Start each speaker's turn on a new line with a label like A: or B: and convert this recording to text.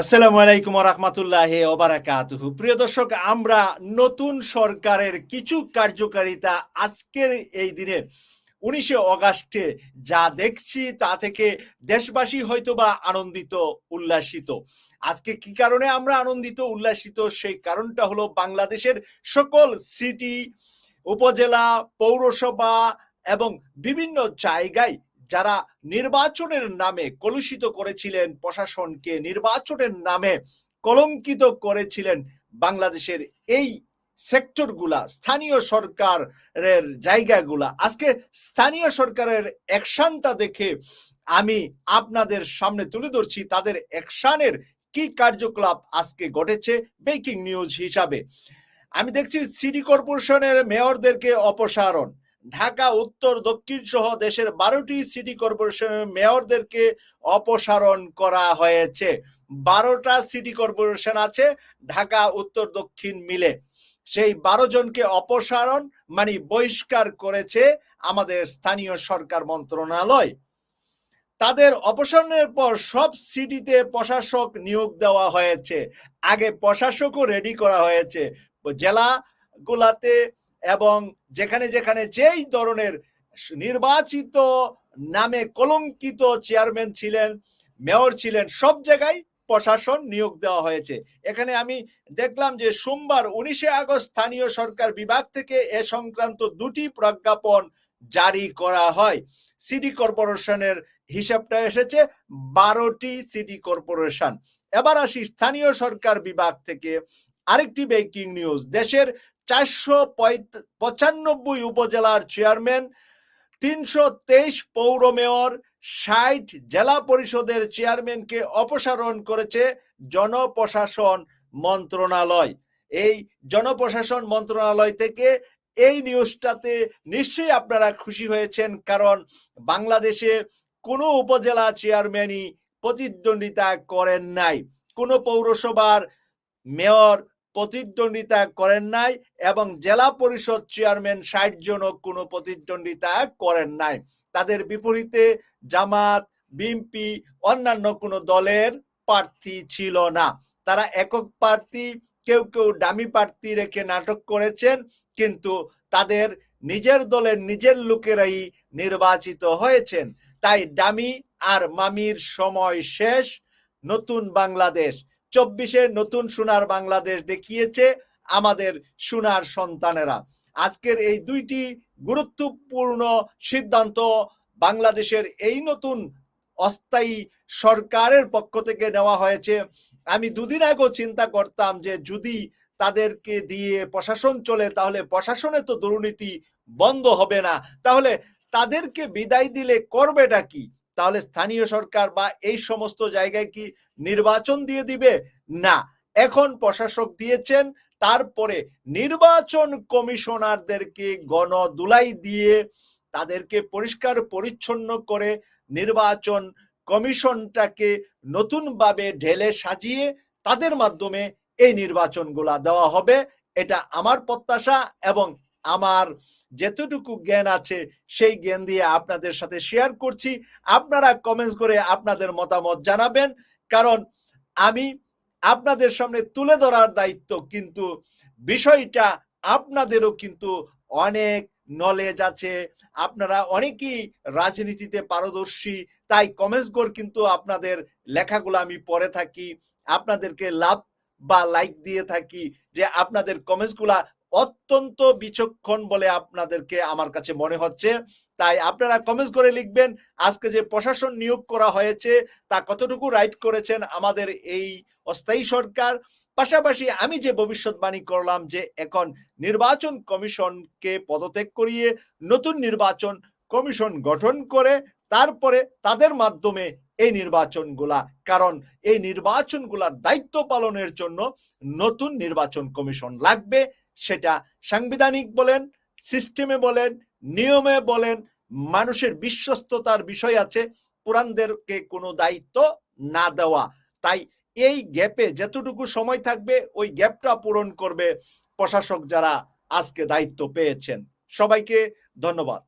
A: আসসালামু আলাইকুম রহমতুল্লাহ ওবারাকাতুহু প্রিয় দর্শক, আমরা নতুন সরকারের কিছু কার্যকারিতা আজকের এই দিনে উনিশে অগাস্টে যা দেখছি তা থেকে দেশবাসী হয়তোবা আনন্দিত, উল্লাসিত। আজকে কি কারণে আমরা আনন্দিত, উল্লাসিত? সেই কারণটা হলো বাংলাদেশের সকল সিটি, উপজেলা, পৌরসভা এবং বিভিন্ন জায়গায় যারা নির্বাচনের নামে কলুষিত করেছিলেন, প্রশাসনকে নির্বাচনের নামে কলঙ্কিত করেছিলেন বাংলাদেশের এই সেক্টরগুলা, স্থানীয় সরকারের জায়গাগুলা। আজকে স্থানীয় সরকারের অ্যাকশনটা দেখে আমি আপনাদের সামনে তুলে ধরছি, তাদের অ্যাকশনের কি কার্যকলাপ আজকে ঘটেছে ব্রেকিং নিউজ হিসাবে। আমি দেখছি সিটি কর্পোরেশনের মেয়রদেরকে অপসারণ। ঢাকা, উত্তর, দক্ষিণ সহ দেশের বারোটি সিটি কর্পোরেশনের মেয়রদেরকে অপসারণ করা হয়েছে। বারোটা সিটি কর্পোরেশন আছে, ঢাকা, উত্তর, দক্ষিণ মিলে। সেই বারো জনকে অপসারণ মানে বহিষ্কার করেছে আমাদের স্থানীয় সরকার মন্ত্রণালয়। তাদের অপসারণের পর সব সিটিতে প্রশাসক নিয়োগ দেওয়া হয়েছে। আগে প্রশাসকও রেডি করা হয়েছে। জেলা গুলাতে এবং যেখানে যেখানে যেই ধরনের নির্বাচিত নামে কলঙ্কিত চেয়ারম্যান ছিলেন, মেয়র ছিলেন, সব জায়গায় প্রশাসন নিয়োগ দেওয়া হয়েছে। এখানে আমি দেখলাম যে সোমবার উনিশে আগস্ট স্থানীয় সরকার বিভাগ থেকে এ সংক্রান্ত দুটি প্রজ্ঞাপন জারি করা হয়। সিটি কর্পোরেশনের হিসাবটা এসেছে, বারোটি সিটি কর্পোরেশন। এবার আসি স্থানীয় সরকার বিভাগ থেকে আরেকটি ব্রেকিং নিউজ দেশের চারশো পঁচানব্বই উপজেলার চেয়ারম্যান, তিনশো তেইশ পৌর মেয়র, ষাট জেলা পরিষদের চেয়ারম্যানকে অপসারণ করেছে জনপ্রশাসন মন্ত্রণালয়। এই জনপ্রশাসন মন্ত্রণালয় থেকে এই নিউজটাতে নিশ্চয়ই আপনারা খুশি হয়েছেন, কারণ বাংলাদেশে কোনো উপজেলা চেয়ারম্যানই প্রতিদ্বন্দ্বিতা করেন নাই। কোনো পৌরসভার মেয়র প্রতিদ্বন্দ্বিতা করেন নাই এবং জেলা পরিষদ চেয়ারম্যান ষাট জনও কোনো প্রতিদ্বন্দ্বিতা করেন নাই। তাদের বিপরীতে জামাত, বিএনপি অন্যান্য কোনো দলের প্রার্থী ছিল না। তারা একক প্রার্থী, কেউ কেউ ডামি প্রার্থী রেখে নাটক করেছেন, কিন্তু তাদের নিজের দলের নিজের লোকেরাই নির্বাচিত হয়েছেন। তাই ডামি আর মামির সময় শেষ, নতুন বাংলাদেশ। চব্বিশে নতুন সোনার বাংলাদেশ দেখিয়েছে আমাদের সোনার সন্তানেরা। আজকের এই দুইটি গুরুত্বপূর্ণ সিদ্ধান্ত বাংলাদেশের এই নতুন অস্থায়ী সরকারের পক্ষ থেকে নেওয়া হয়েছে। আমি দুদিন আগেও চিন্তা করতাম যে যদি তাদেরকে দিয়ে প্রশাসন চলে, তাহলে প্রশাসনে তো দুর্নীতি বন্ধ হবে না। তাহলে তাদেরকে বিদায় দিলে করবেটা কি? তাহলে স্থানীয় সরকার বা এই সমস্ত জায়গায় কি নির্বাচন দিয়ে দিবে? না। এখন প্রশাসক দিয়েছেন, তারপরে নির্বাচন কমিশনারদেরকে গণদুলাই দিয়ে তাদেরকে পরিষ্কার পরিচ্ছন্ন করে নির্বাচন কমিশনটাকে নতুনভাবে ঢেলে সাজিয়ে তাদের মাধ্যমে এই নির্বাচনগুলা দেওয়া হবে। এটা আমার প্রত্যাশা এবং আমার যেতটুকু জ্ঞান আছে, সেই জ্ঞান দিয়ে আপনাদের সাথে শেয়ার করছি। আপনারা কমেন্টস করে আপনাদের মতামত জানাবেন। কারণ আমি আপনাদের সামনে তুলে ধরার দায়িত্ব, কিন্তু বিষয়টা আপনাদেরও কিন্তু অনেক নলেজ আছে। আপনারা অনেকেই রাজনীতিতে পারদর্শী, তাই কমেন্টস করে কিন্তু আপনাদের লেখাগুলো আমি পড়ে থাকি। আপনাদেরকে লাভ বা লাইক দিয়ে থাকি যে আপনাদের কমেন্টসগুলা অত্যন্ত বিচক্ষণ বলে আপনাদেরকে আমার কাছে মনে হচ্ছে। তাই আপনারা কমেন্টস করে লিখবেন, আজকে যে প্রশাসন নিয়োগ করা হয়েছে, তা কতটুকু রাইট করেছেন আমাদের এই অস্থায়ী সরকার। পাশাপাশি আমি যে ভবিষ্যৎবাণী করলাম যে এখন নির্বাচন কমিশনকে পদত্যাগ করিয়ে নতুন নির্বাচন কমিশন গঠন করে, তারপরে তাদের মাধ্যমে এই নির্বাচনগুলা, কারণ এই নির্বাচনগুলার দায়িত্ব পালনের জন্য নতুন নির্বাচন কমিশন লাগবে। সেটা সাংবিধানিক বলেন সিস্টেমে বলেন, নিয়মে বলেন, মানুষের বিশ্বস্ততার বিষয় আছে পুরানদেরকে কোনো দায়িত্ব না দেওয়া। তাই এই গ্যাপে যতটুকু সময় থাকবে, ওই গ্যাপটা পূরণ করবে প্রশাসক যারা আজকে দায়িত্ব পেয়েছেন। সবাইকে ধন্যবাদ।